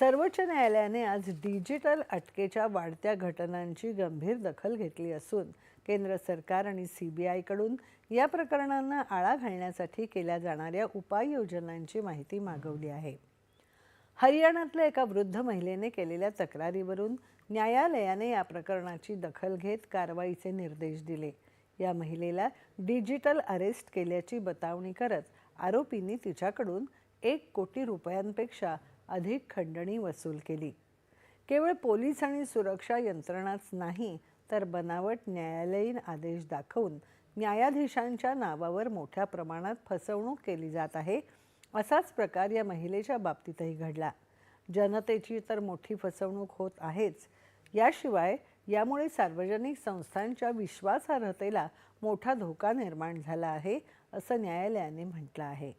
सर्वोच्च न्यायालयाने आज डिजिटल अटकेच्या वाढत्या घटनांची गंभीर दखल घेतली असून केंद्र सरकार आणि सी बी आयकडून या प्रकरणांना आळा घालण्यासाठी केल्या जाणाऱ्या उपाययोजनांची माहिती मागवली आहे. हरियाणातल्या एका वृद्ध महिलेने केलेल्या तक्रारीवरून न्यायालयाने या प्रकरणाची दखल घेत कारवाईचे निर्देश दिले. या महिलेला डिजिटल अरेस्ट केल्याची बतावणी करत आरोपींनी तिच्याकडून एक कोटी रुपयांपेक्षा अधिक खंडणी वसूल केली. केवळ पोलीस आणि सुरक्षा यंत्रणाच नाही तर बनावट न्यायालयीन आदेश दाखवून न्यायाधीशांच्या नावावर मोठ्या प्रमाणात फसवणूक केली जात आहे असाच प्रकार या महिलेच्या बाबतीतही घडला. जनतेची तर मोठी फसवणूक होत आहेच. याशिवाय यामुळे सार्वजनिक संस्थांच्या विश्वासार्हतेला मोठा धोका निर्माण झाला आहे असं न्यायालयाने म्हटलं आहे.